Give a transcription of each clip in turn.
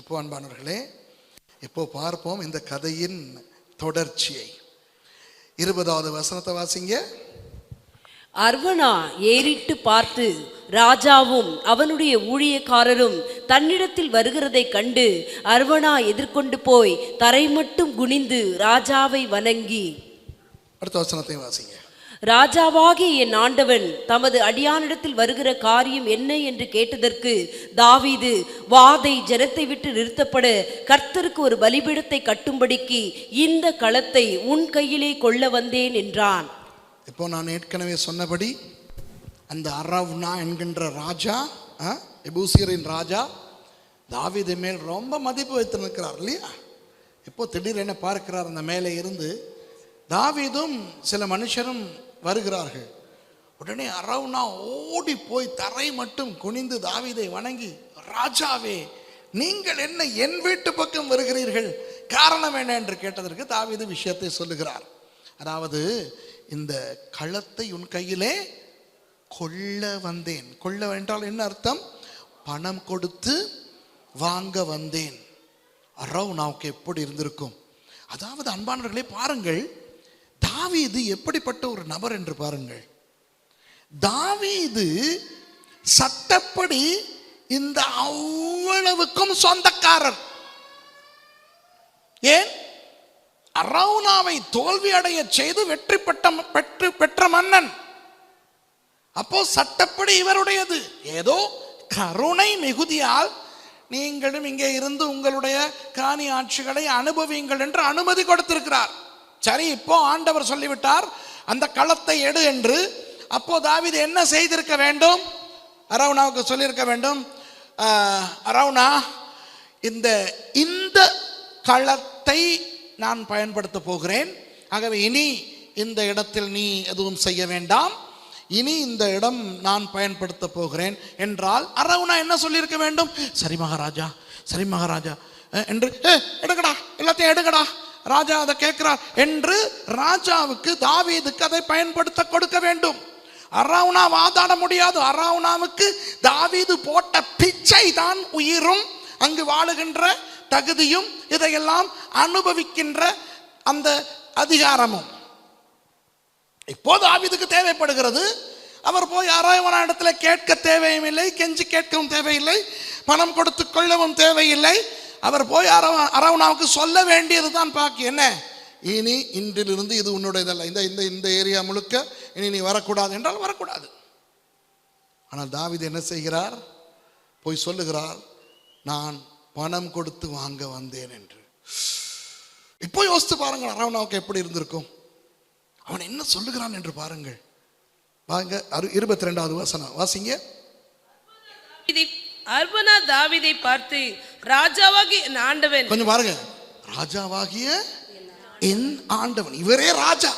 இப்போ அன்பானவர்களே இப்போ பார்ப்போம் இந்த கதையின் தொடர்ச்சியை. இருபதாவது வசனத்தை வாசிங்க. அர்வனா ஏறிட்டு பார்த்து ராஜாவும் அவனுடைய ஊழியக்காரரும் தன்னிடத்தில் வருகிறதைக் கண்டு அர்வனா எதிர்கொண்டு போய் தரை மட்டும் குனிந்து ராஜாவை வணங்கி. அடுத்த வசனத்தையும் வாசிங்க. ராஜாவாகிய என் ஆண்டவன் தமது அடியானிடத்தில் வருகிற காரியம் என்ன என்று கேட்டதற்கு தாவீது வாதை ஜனத்தை விட்டு நிறுத்தப்பட கர்த்தருக்கு ஒரு பலிபீடத்தை கட்டும்படிக்கு இந்த களத்தை உன் கையிலே கொள்ள வந்தேன் என்றான். இப்போ நான் ஏற்கனவே சொன்னபடி அந்த அரவ்னா என்கின்ற ராஜா ஆ, எபூசியரின் ராஜா தாவீது மேல் ரொம்ப மதிப்பு வைத்து நிற்கிறார் இல்லையா? இப்போ திடீரென பார்க்கிறார் அந்த மேலே இருந்து தாவீதும் சில மனுஷரும் வருகிறார்கள். உடனே அரவுனா ஓடி போய் தரை மட்டும் குனிந்து தாவீதை வணங்கி ராஜாவே நீங்கள் என்ன என் வீட்டு பக்கம் வருகிறீர்கள்? காரணம் என்ன? என்று கேட்டதற்கு தாவீது விஷயத்தை சொல்லுகிறார். அதாவது இந்த களத்தை உன் கையிலே கொள்ள வந்தேன். கொள்ள என்றால் என்ன அர்த்தம்? பணம் கொடுத்து வாங்க வந்தேன். அரவுனாவுக்கு எப்படி இருந்திருக்கும்? அதாவது அன்பானவர்களே பாருங்கள் தாவீது எப்படிப்பட்ட ஒரு நபர் என்று பாருங்கள். தாவீது சட்டப்படி இந்த அவ்வளவுக்கும் சொந்தக்காரர். ஏன்? அரவுனாவை தோல்வி அடைய செய்து வெற்றி பெற்ற பெற்று பெற்ற மன்னன். அப்போ சட்டப்படி இவருடையது. ஏதோ கருணை மிகுதியால் நீங்களும் இங்கே இருந்து உங்களுடைய காணி ஆட்சிகளை அனுபவியுங்கள் என்று அனுமதி கொடுத்திருக்கிறார். சரி இப்போ ஆண்டவர் சொல்லிவிட்டார் அந்த களத்தை எடு என்று. அப்போ தாவிது என்ன செய்திருக்க வேண்டும்? அரவுனாவுக்கு சொல்லியிருக்க வேண்டும். அரவுணா அரவுனா இந்த இந்த களத்தை நான் பயன்படுத்த போகிறேன். ஆகவே இனி இந்த இடத்தில் நீ எதுவும் செய்ய வேண்டாம். இனி இந்த இடம் நான் பயன்படுத்த போகிறேன் என்றால் அரவுனா என்ன சொல்லியிருக்க வேண்டும்? சரி மகாராஜா சரி மகாராஜா என்று "ஏ, எல்லாத்தையும் எடுக்கடா. ராஜா அதை கேட்கிறார் என்று ராஜாவுக்கு தாவீதுக்கு அதை பயன்படுத்த கொடுக்க வேண்டும். அரவுனா வாதாட முடியாது. அரவுனாவுக்கு தாவீது போட்ட பிச்சை தான் உயிரும். அங்கு வாழுகின்ற தகுதியும் இதையெல்லாம் அனுபவிக்கின்ற அந்த அதிகாரமும். இப்போது ஆவிதுக்கு தேவைப்படுகிறது. அவர் போய் அரைவன இடத்துல கேட்க தேவையும் இல்லை கெஞ்சி கேட்கவும் தேவையில்லை பணம் கொடுத்து கொள்ளவும் தேவையில்லை. அவர் போய் அரவ அரவணாவுக்கு சொல்ல வேண்டியது தான் பாக்கி. என்ன? இனி இன்றிலிருந்து இது உன்னுடையதல்ல. இந்த இந்த இந்த ஏரியா முழுக்க இனி நீ வரக்கூடாது என்றால் வரக்கூடாது. ஆனால் தாவீது என்ன செய்கிறார்? போய் சொல்லுகிறார் நான் பணம் கொடுத்து வாங்க வந்தேன் என்று. இப்போ யோசித்து பாருங்கள் அரவணாவுக்கு எப்படி இருந்திருக்கும்? அவன் என்ன சொல்லுகிறான் என்று பாருங்கள். வாங்க இருபத்தி ரெண்டாவது வசனம். வாசிங்க. அர்பனா தாவிதை பார்த்து ராஜாவாகி ஆண்டவன். கொஞ்சம் பாருங்க. ராஜாவாகிய என் ஆண்டவன். இவரே ராஜா.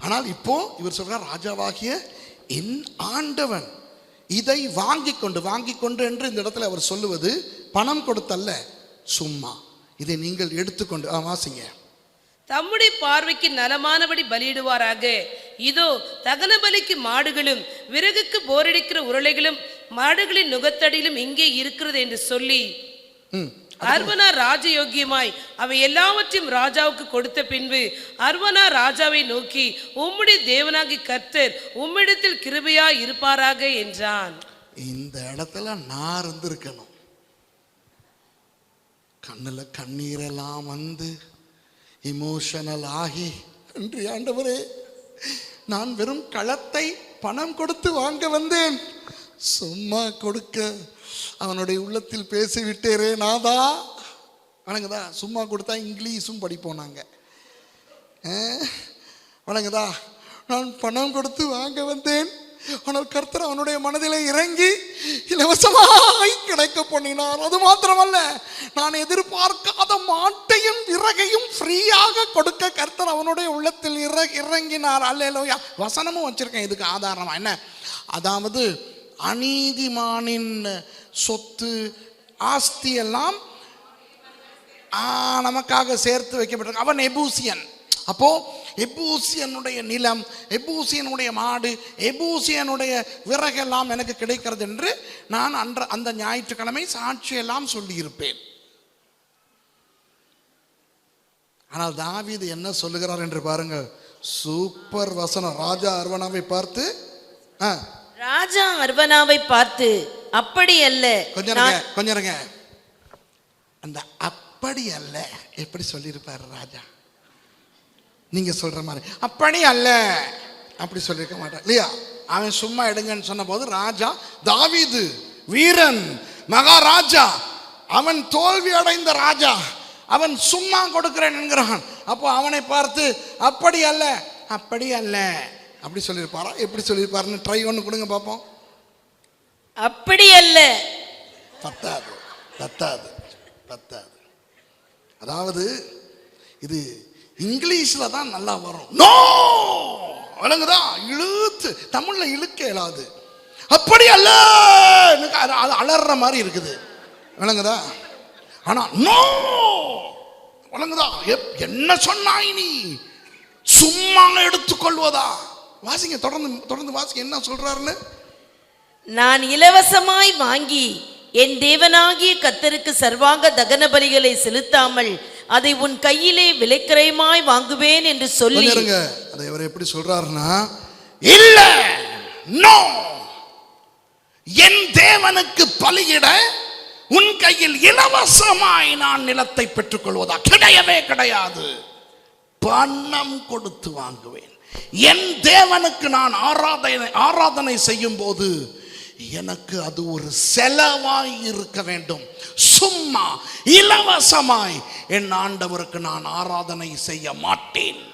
ஆனால் இப்போ இவர் சொல்றார் ராஜாவாகிய என் ஆண்டவன். இதை வாங்கி கொண்டு வாங்கி கொண்டு என்று இந்த இடத்துல அவர் சொல்லுவது பணம் கொடுத்தல்ல சும்மா. இதை நீங்கள் எடுத்துக்கொண்டு வாசிங்க தம்முடைய பார்வைக்கு நலமானபடி பலியிடுவாராக. இதோ தகன பலிக்கு மாடுகளும் விறகுக்கு போரடிக்கிற உருளைகளும் மாடுகளின் நுகத்தடியிலும் இங்கே இருக்கிறது என்று சொல்லி அர்வனா ராஜயோக்கியமாய் அவை எல்லாவற்றையும் ராஜாவுக்கு கொடுத்த பின்பு அர்வனா ராஜாவை நோக்கி உம்முடைய தேவனாகி கர்த்தர் உம்மிடத்தில் கிருபையா இருப்பாராக என்றான். இந்த இடத்துல நான் இருந்திருக்கணும். கண்ணில் கண்ணீரெல்லாம் வந்து இமோஷனல் ஆகி நன்றி ஆண்டவரே நான் வெறும் களத்தை பணம் கொடுத்து வாங்க வந்தேன். சும்மா கொடுக்க. அவனுடைய உள்ளத்தில் பேசிவிட்டேரே நாதா. வணங்குதா? சும்மா கொடுத்தா இங்கிலீஷும் படிப்போம் நாங்கள் வணங்குதா? நான் பணம் கொடுத்து வாங்க வந்தேன். ஆனால் கர்த்தர் அவனுடைய மனதில் இறங்கி இலவசமாய் கிடைக்க பண்ணினார். அது மாத்திரமல்ல நான் எதிர்பார்க்காத மாட்டையும் இறகையும் ஃப்ரீயாக கொடுக்க கர்த்தர் அவனுடைய உள்ளத்தில் இற இறங்கினார். அல்ல வசனமும் வச்சிருக்கேன். இதுக்கு ஆதாரமாக என்ன? அதாவது அநீதிமானின் சொத்து ஆஸ்தி எல்லாம் நமக்காக சேர்த்து வைக்கப்பட்டிருக்கு. அவன் எபூசியன். அப்போ எபூசியனுடைய நிலம் எபூசியனுடைய மாடு எபூசியனுடைய விறகெல்லாம் எனக்கு கிடைக்கிறது என்று நான் அன்ற அந்த ஞாயிற்றுக்கிழமை சாட்சியெல்லாம் சொல்லியிருப்பேன். ஆனால் தாவீது என்ன சொல்லுகிறார் என்று பாருங்கள். சூப்பர் வசனம். ராஜா அர்வனாவை பார்த்து ஆ, ராஜா அர்வனாவை பார்த்து அப்படி அல்ல கொஞ்சம் இருங்க கொஞ்சம் இருங்க. அந்த அப்படி அல்ல எப்படி சொல்லியிருப்பார் ராஜா? நீங்க சொல்ற மாதிரி அப்படி அல்ல அப்படி சொல்லியிருக்க மாட்டான் இல்லையா? அவன் சும்மா எடுங்கன்னு சொன்ன போது ராஜா தாவீது வீரன் மகாராஜா அவன் தோல்வி அடைந்த ராஜா அவன் சும்மா கொடுக்கிறேன் என்கிறான். அப்போ அவனை பார்த்து அப்படி அல்ல அப்படி அல்ல அப்படி சொல்லியிருப்பாரா? எப்படி சொல்லியிருப்பாருன்னு ட்ரை ஒன்று கொடுங்க பார்ப்போம் அப்படி அல்ல. பத்தாது பத்தாது பத்தாது. அதாவது இது இங்கிலீஷ்ல தான் நல்லா வரும். நோ விளங்குதா? இழுத்து தமிழ்ல இழுக்க இயலாது. அப்படி அல்ல! அது அது அலற மாதிரி இருக்குது. விளங்குதா? ஆனா நோ விளங்குதா? என்ன சொன்னாய் நீ? சும்மா எடுத்துக்கொள்வதா? வாசிங்க தொடர்ந்து தொடர்ந்து வாசிங்க என்ன சொல்றாருன்னு? நான் இலவசமாய் வாங்கி என் தேவனாகிய கத்தருக்கு சர்வாங்க தகன பலிகளை செலுத்தாமல் அதை உன் கையிலே விலைக்கிரயமாய் வாங்குவேன் என்று சொல்லி அதை இவர் எப்படி சொல்றாருன்னா இல்ல நோ. என் தேவனுக்கு பலியிட உன் கையில் இலவசமாய் நான் நிலத்தை பெற்றுக்கொள்வதா? கிடையவே கிடையாது. பணம் கொடுத்து வாங்குவேன். என் தேவனுக்கு நான் ஆராதனை ஆராதனை செய்யும் போது எனக்கு அது ஒரு செலவாய் இருக்க வேண்டும். சும்மா இலவசமாய் என் ஆண்டவருக்கு நான் ஆராதனை செய்ய மாட்டேன்.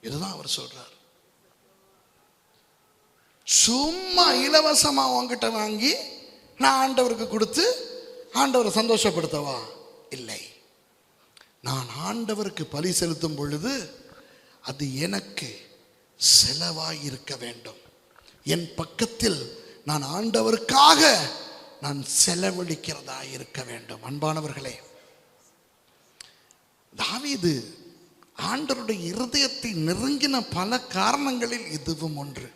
இதுதான் அவர் சொல்றார். சும்மா இலவசமா உங்ககிட்ட வாங்கி நான் ஆண்டவருக்கு கொடுத்து ஆண்டவரை சந்தோஷப்படுத்தவா? இல்லை. நான் ஆண்டவருக்கு பலி செலுத்தும் பொழுது அது எனக்கு செலவாய் இருக்க வேண்டும். என் பக்கத்தில் நான் ஆண்டவருக்காக நான் செலவழிக்கிறதா இருக்க வேண்டும். அன்பானவர்களே தாவீது ஆண்டவருடைய இருதயத்தை நெருங்கின பல காரணங்களில் இதுவும் ஒன்று.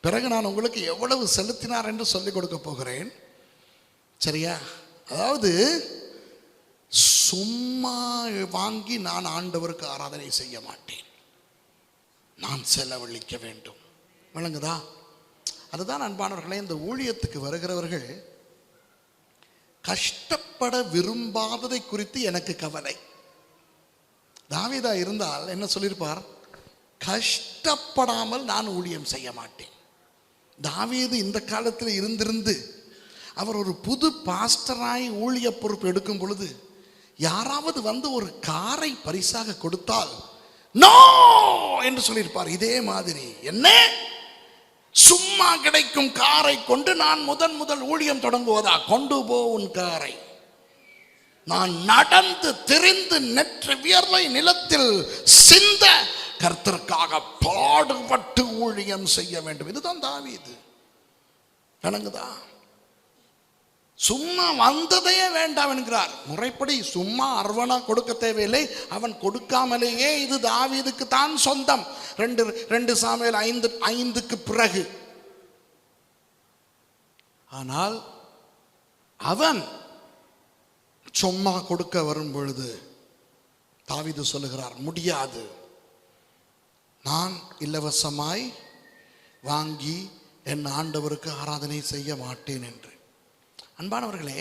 பிறகு நான் உங்களுக்கு எவ்வளவு செலுத்தினார் என்று சொல்லிக் கொடுக்க போகிறேன். சரியா? அதாவது சும்மா வாங்கி நான் ஆண்டவருக்கு ஆராதனை செய்ய மாட்டேன். நான் செலவழிக்க வேண்டும். விளங்குதா? அதுதான் அன்பானவர்களே இந்த ஊழியத்துக்கு வருகிறவர்கள் கஷ்டப்பட விரும்பாததை குறித்து எனக்கு கவலை. தாவிதா இருந்தால் என்ன சொல்லியிருப்பார்? கஷ்டப்படாமல் நான் ஊழியம் செய்ய மாட்டேன். தாவீது இந்த காலத்தில் இருந்திருந்து அவர் ஒரு புது பாஸ்டராய் ஊழிய பொறுப்பு எடுக்கும் பொழுது யாராவது வந்து ஒரு காரை பரிசாக கொடுத்தால் நோ என்று சொல்லியிருப்பார். இதே மாதிரி என்ன? சும்மா கிடைக்கும் காரை கொண்டு நான் முதன் முதல் ஊழியம் தொடங்குவதா? கொண்டு போ உன் காரை. நான் நடந்து திரிந்து நெற்று வியர்வை நிலத்தில் சிந்த கர்த்தருக்காக பாடுபட்டு ஊழியம் செய்ய வேண்டும். இதுதான் தாவி இது விளங்குதா? சும்மா வந்ததையே வேண்டாம் என்கிறார். முறைப்படி சும்மா அர்வனா கொடுக்க தேவையில்லை. அவன் கொடுக்காமலேயே இது தாவீதுக்கு தான் சொந்தம். ரெண்டு ரெண்டு சாமியல் ஐந்து ஐந்துக்கு பிறகு. ஆனால் அவன் சும்மா கொடுக்க வரும் பொழுது தாவிது சொல்லுகிறார் முடியாது. நான் இலவசமாய் வாங்கி என் ஆண்டவருக்கு ஆராதனை செய்ய மாட்டேன் என்று. அன்பானவர்களே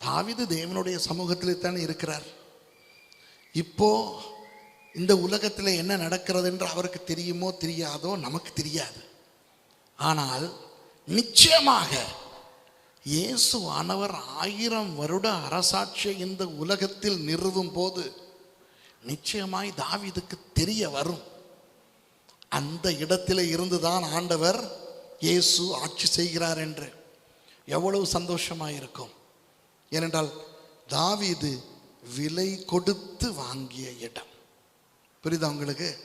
தாவிது தேவனுடைய சமூகத்திலே தானே இருக்கிறார். இப்போ இந்த உலகத்தில் என்ன நடக்கிறது என்று அவருக்கு தெரியுமோ தெரியாதோ நமக்கு தெரியாது. ஆனால் நிச்சயமாக இயேசுவானவர் ஆயிரம் வருட அரசாட்சியை இந்த உலகத்தில் நிறுவும் போது நிச்சயமாய் தாவிதுக்கு தெரிய வரும். அந்த இடத்திலே இருந்துதான் ஆண்டவர் இயேசு ஆட்சி செய்கிறார் என்று. எவ்வளவு சந்தோஷமாக இருக்கும் ஏனென்றால் தாவீது விலை கொடுத்து வாங்கிய இடம். புரியுதா உங்களுக்கு?